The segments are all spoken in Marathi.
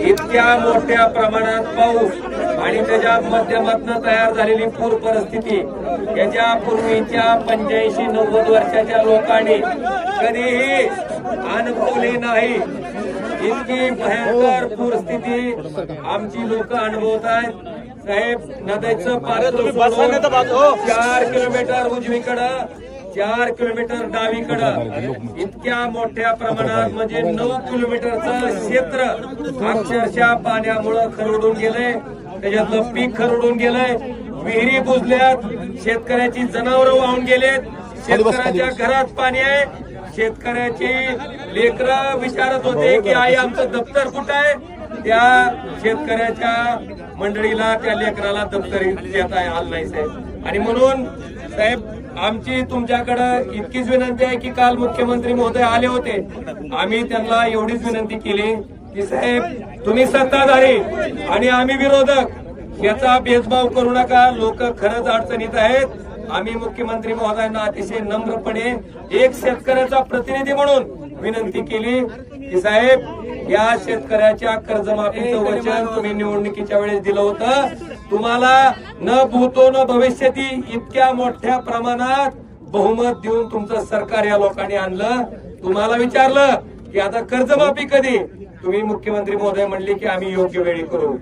इतक्या मोठ्या प्रमाणात पाऊस आणि त्याच्या माध्यमातून तयार झालेली पूर परिस्थिती याच्या पूर्वीच्या पंच्याऐंशी नव्वद वर्षाच्या लोकांनी कधीही अनुभवली नाही. इतकी भयंकर पूरस्थिती आमची लोक अनुभवत आहेत. साहेब नद्याचं पात्र चार किलोमीटर उजवीकडं चार किलोमीटर डावीकडं. इतक्या मोठ्या प्रमाणात म्हणजे नऊ किलोमीटरचं क्षेत्र अक्षरशः पाण्यामुळं खरडून गेलंय. त्याच्यातलं पीक खरडून गेलंय. विहिरी बुजल्यात. शेतकऱ्याची जनावरं वाहून गेलेत. शेतकऱ्याच्या घरात पाणी आहे. शेतकऱ्याची लेकरं विचारत होते की आई आमचं दप्तर कुठं आहे? त्या शेतकऱ्याच्या मंडळीला त्या लेकराला दप्तर देता आलं नाही साहेब. आणि म्हणून साहेब आमची तुमच्याकडं इतकीच विनंती आहे की काल मुख्यमंत्री महोदय आले होते. आम्ही त्यांना एवढीच विनंती केली की साहेब तुम्ही सत्ताधारी आणि आम्ही विरोधक याचा भेदभाव करू नका. लोक खरंच अडचणीत आहेत. आम्ही मुख्यमंत्री महोदयांना अतिशय नम्रपणे एक शेतकऱ्याचा प्रतिनिधी म्हणून विनंती केली की साहेब या शेतकऱ्याच्या कर्जमाफीचं वचन तुम्ही निवडणुकीच्या वेळेस दिलं होतं. तुम्हाला न भूतो न भविष्यती इतक्या मोठ्या प्रमाणात बहुमत देऊन तुमचं सरकार या लोकांनी आणलं. तुम्हाला विचारलं की आता कर्जमाफी कधी? तुम्ही मुख्यमंत्री महोदय म्हणले की आम्ही योग्य वेळी करू.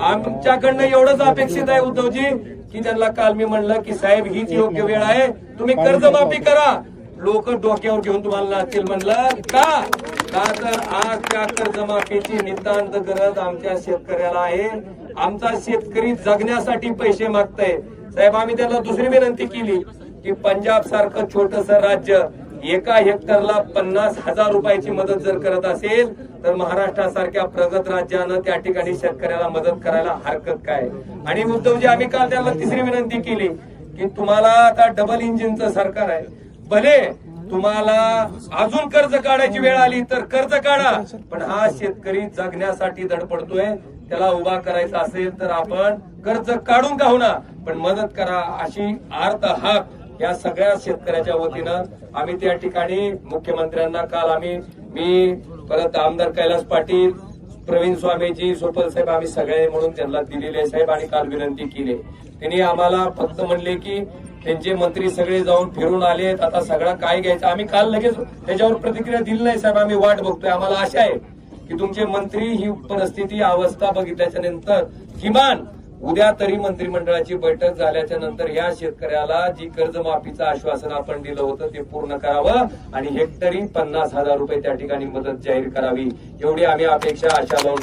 आमच्याकडनं एवढंच अपेक्षित आहे उद्धवजी की त्यांना काल मी म्हणलं की साहेब हीच योग्य वेळ आहे. तुम्ही कर्जमाफी करा. लोक डोक्यावर घेऊन तुम्हाला नाचतील म्हणलं. का? का तर आज त्या कर्जमाफीची नितांत गरज आमच्या शेतकऱ्याला आहे. आमचा शेतकरी जगण्यासाठी पैसे मागताय. साहेब आम्ही त्यांना दुसरी विनंती केली की पंजाब सारखं छोटस राज्य एका हेक्टरला पन्नास हजार रुपयाची मदत जर करत असेल तर महाराष्ट्रासारख्या प्रगत राज्यानं त्या ठिकाणी शेतकऱ्याला मदत करायला हरकत काय? आणि उद्धवजी आम्ही काल त्यांना तिसरी विनंती केली की तुम्हाला आता डबल इंजिनचं सरकार आहे. भले तुम्हाला अजून कर्ज काढायची वेळ आली तर कर्ज काढा. पण हा शेतकरी जगण्यासाठी धडपडतोय. त्याला उभा करायचा असेल तर आपण कर्ज काढून का होणार पण मदत करा अशी आर्त हाक या सगळ्या शेतकऱ्याच्या वतीनं आम्ही त्या ठिकाणी मुख्यमंत्र्यांना काल आम्ही मी परत आमदार कैलास पाटील प्रवीण स्वामीजी सोपल साहेब आम्ही सगळे म्हणून त्यांना दिलेले साहेब आणि काल विनंती केली. त्यांनी आम्हाला फक्त म्हणले की त्यांचे मंत्री सगळे जाऊन फिरून आलेत आता सगळं काय घ्यायचं? आम्ही काल लगेच त्याच्यावर प्रतिक्रिया दिली नाही साहेब. आम्ही वाट बघतोय. आम्हाला आशा आहे की तुमचे मंत्री ही परिस्थिती अवस्था बघितल्याच्या नंतर किमान उद्या तरी मंत्रिमंडळाची बैठक झाल्याच्यानंतर या शेतकऱ्याला जी कर्जमाफीचं आश्वासन आपण दिलं होतं ते पूर्ण करावं आणि हेक्टरी पन्नास हजार रुपये त्या ठिकाणी मदत जाहीर करावी. एवढी आम्ही अपेक्षा आशा लावून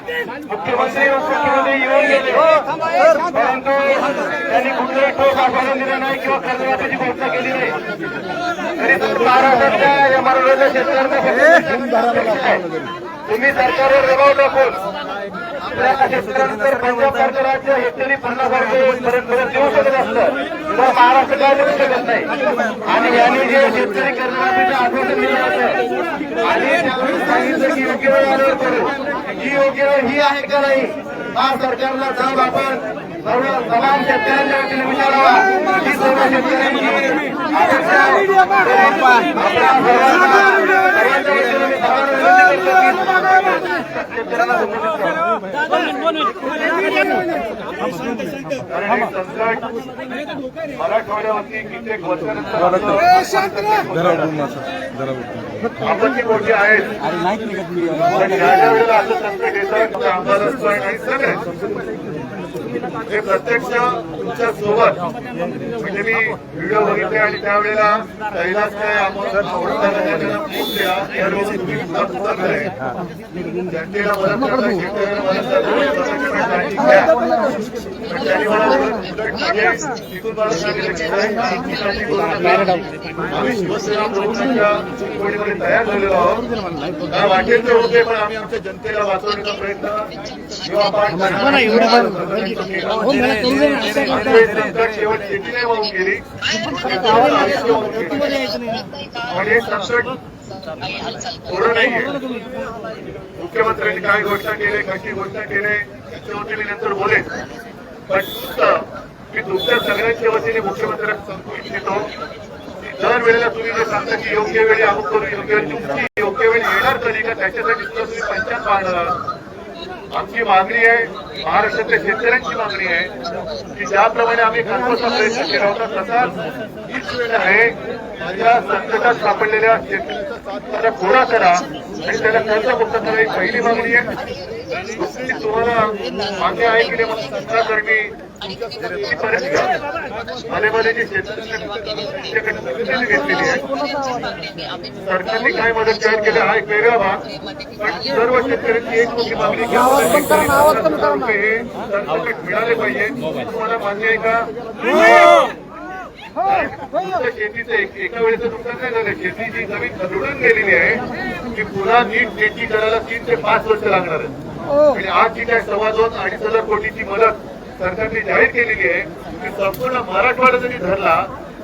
मुख्यमंत्री उपमुख्यमंत्री येऊन गेले. परंतु त्यांनी कुठलंही ठोस आश्वासन दिलं नाही किंवा कर्जमाफीची घोषणा केली नाही. तरी पण महाराष्ट्रातल्या या मराठवाड्यातल्या शेतकऱ्यांना तुम्ही सरकारवर दबाव टाकून आपल्या शेतकऱ्यांतर पंजाब सारखं राज्य हेक्टरी पन्नास देऊ शकत असतं तर महाराष्ट्र काय देऊ शकत नाही आणि यांनी जे शेतकरी कर्जमाफीचं आश्वासन दिलं होतं आणि सांगितलं की योग्य वेळ आल्यावर करू ही योग्य वेळ ही आहे का नाही हा सरकारला जाऊन आपण सर्व तमाम शेतकऱ्यांच्या वतीने विचारावा ही सर्व शेतकऱ्यांची अपेक्षा मराठवाड्यावरती कित्येक वर्षानंतर आपत्ती मोठी वेळेला असं संकट येतं आमदार असतो आणि सगळे हे प्रत्यक्ष तुमच्यासोबत. म्हणजे मी व्हिडिओ बघितले आणि त्यावेळेला कैलास काय उतरलंय जनतेला मदत करता शेतकऱ्याला मदत करता तिथून मला सांगितलं की. आम्ही शिवसेना प्रमुखांच्या चळवळीमध्ये तयार झालेलो आहोत. काय वाटेल ते होते पण आम्ही आमच्या जनतेला वाचवण्याचा प्रयत्न शेवट वाहून गेली. पण हे संकट थोडं नाहीये. मुख्यमंत्र्यांनी काय घोषणा केली कशी घोषणा केली त्याच्यावरती मी नंतर बोलेन. पण मी तुमच्या सगळ्यांच्या वतीने मुख्यमंत्र्यांना सांगू इच्छितो. दरवेळेला दर वेळेला तुम्ही जे सांगता की योग्य वेळी अमुक करू योग्य वेळी तुमची योग्य वेळी येणार कधी का? त्याच्यासाठी सुद्धा तुम्ही पंचायत पाहणार आमची मागणी आहे महाराष्ट्रातल्या शेतकऱ्यांची मागणी आहे की ज्याप्रमाणे आम्ही कालपासून प्रयत्न केला होता तसाच हीच वेळ आहे. त्या संकटात सापडलेल्या शेतकऱ्याला कोरा करा आणि त्याला कर्जमुक्त करा ही पहिली मागणी आहे. तुम्हाला मागणी आहे की नाही मला तर मी मध्ये मध्ये जी शेतकरी घेतलेली आहे. सरकारने काय मदत जाहीर केली? हा एक वेगळा भाग. पण सर्व शेतकऱ्यांची एक मोठी मागणी हे मिळाले पाहिजे. तुम्हाला मान्य आहे का? शेतीचं एक- एका वेळेचं नुकसान काय झालं. शेती जी जमीन खदडून गेलेली आहे ती पुन्हा नीट शेती करायला तीन ते पाच वर्ष लागणार आहे आणि आज जी काय सव्वा दोन अडीच हजार कोटीची मदत सरकारने जाहीर केलेली आहे की संपूर्ण मराठवाडा जरी धरला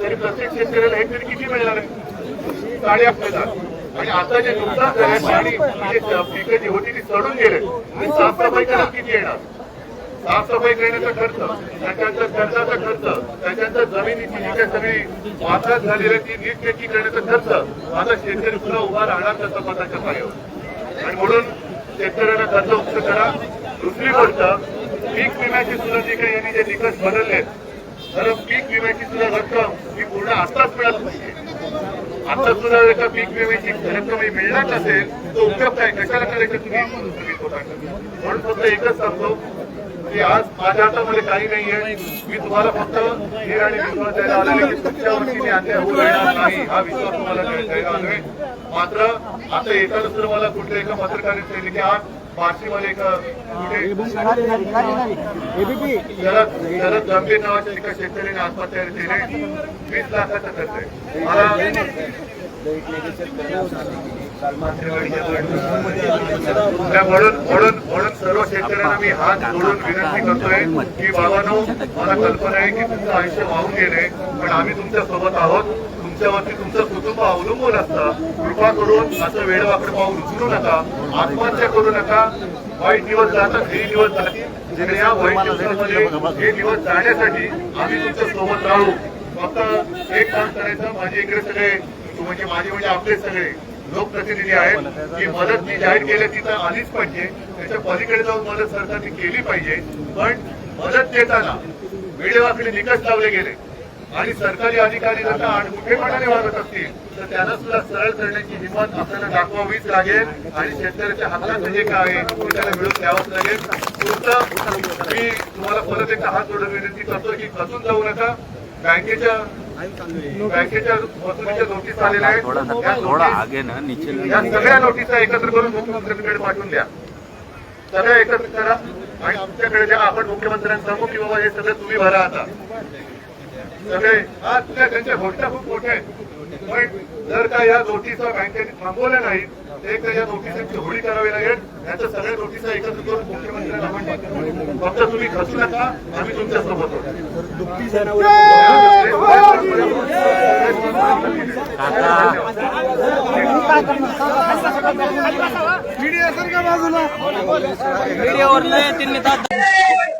तरी प्रत्येक शेतकऱ्याला हेक्टर किती मिळणार आहे? साडेआठ हजार आणि आता जे नुकसान झाले पाणी म्हणजे पिकं जी होती ती चढून गेले आणि साफसफाई करायला किती येणार? साफसफाई करण्याचा खर्च त्याच्यानंतर खर्चाचा खर्च त्याच्यानंतर जमिनीची जी काही सगळी वापरात झालेली आहे ती नीटनेटकी करण्याचा खर्च आता शेतकरी पुन्हा उभा राहणार त्याचा स्वतःच्या पायावर. आणि म्हणून शेतकऱ्यांना कर्ज मुक्त करा. दुसरी गोष्ट पीक विम्याची सुद्धा जे काही यांनी जे निकष बदलले तर पीक विम्याची सुद्धा रक्कम ही पूर्ण आत्ताच मिळाली पाहिजे. आता सुद्धा एका पीक विम्याची रक्कम ही मिळणार नसेल तो उपयोग काय कशाला करायचं तुम्ही? म्हणून फक्त एकच सांगतो की आज माझ्या हातामध्ये काही नाहीये मी तुम्हाला फक्त हे आणि विश्वास द्यायला आलेले की पुढच्या वर्षी मी अन्याय होऊ देणार नाही. हा विश्वास तुम्हाला द्यायला आलोय मात्र आता येताना सुद्धा मला कुठल्या एका पत्रकाराने सांगितले की आज बार्शीमध्ये शरद गंभीर नावाच्या एका शेतकऱ्याने आत्महत्या केली वीस लाखाचा खर्च आहे मला म्हणून म्हणून म्हणून सर्व शेतकऱ्यांना मी हात जोडून विनंती करतोय की बाबानो मला कल्पना आहे की तुमचं आयुष्य वाहून गेले पण आम्ही तुमच्यासोबत आहोत तुमच्यावरती तुमचं कुटुंब अवलंबून असतं. कृपा करून असं वेळवाकडे पाहून उचलू नका. आत्महत्या करू नका. वाईट दिवस जातात हे दिवस जातील. या वाईट दिवसामध्ये हे दिवस जाण्यासाठी आम्ही तुमच्यासोबत राहू. फक्त एक काम करायचं माझे इकडे सगळे म्हणजे माझे म्हणजे आपले सगळे लोकप्रतिनिधी आहेत. की मदत जी जाहीर केली ती तर आलीच पाहिजे. त्याच्या पलीकडे जाऊन मदत सरकारने केली पाहिजे. पण मदत देताना वेळेवाकडे निकष लावले गेले. आणि सरकारी अधिकारी जर का वागत असतील तर त्यांना सुद्धा सरळ करण्याची हिंमत आपल्याला दाखवावीच लागेल. आणि शेतकऱ्याच्या हक्काचं जे काय आहे ते त्याला मिळून द्यावंच लागेल. पुढचं मी तुम्हाला परत एकदा हात जोडून विनंती करतो की खचून जाऊ नका. बँकेच्या बँकेच्या वसुलीच्या नोटीस आलेल्या आहेत. या सगळ्या नोटिसा एकत्र करून मुख्यमंत्र्यांकडे पाठवून द्या. सगळ्या एकत्र करा. आणि तुमच्याकडे आपण मुख्यमंत्र्यांना सांगू की बाबा हे सगळं तुम्ही भरा आता. सगळे तुझ्या त्यांच्या घोषणा खूप मोठ्या आहेत. पण जर का या नोटिसा बँकेने थांबवल्या नाही तर एक तर या नोटिसांची होळी करावी लागेल. याच्या सगळ्या नोटिसा एकत्र करून मुख्यमंत्र्यांना पाठवू. फक्त तुम्ही खचू नका आम्ही तुमच्यासोबत ए,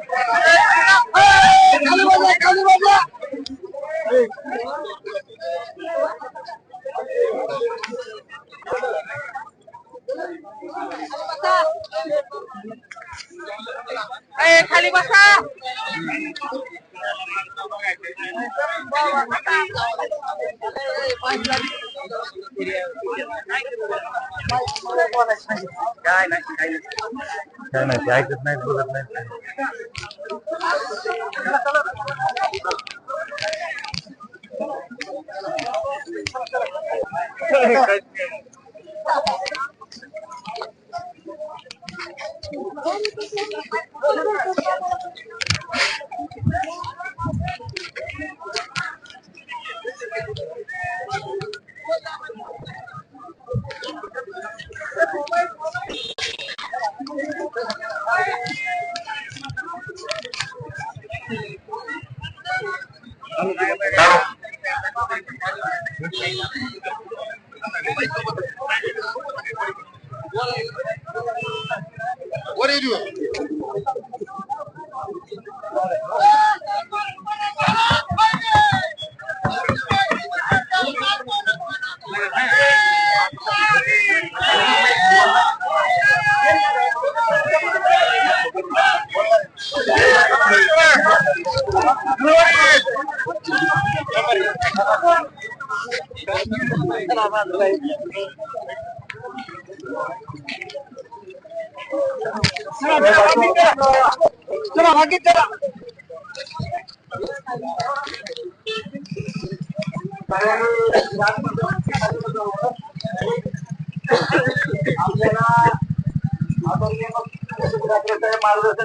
काय नाही ते ऐकत नाही बोलत नाही What do you do? आपल्याला मार्गदर्शन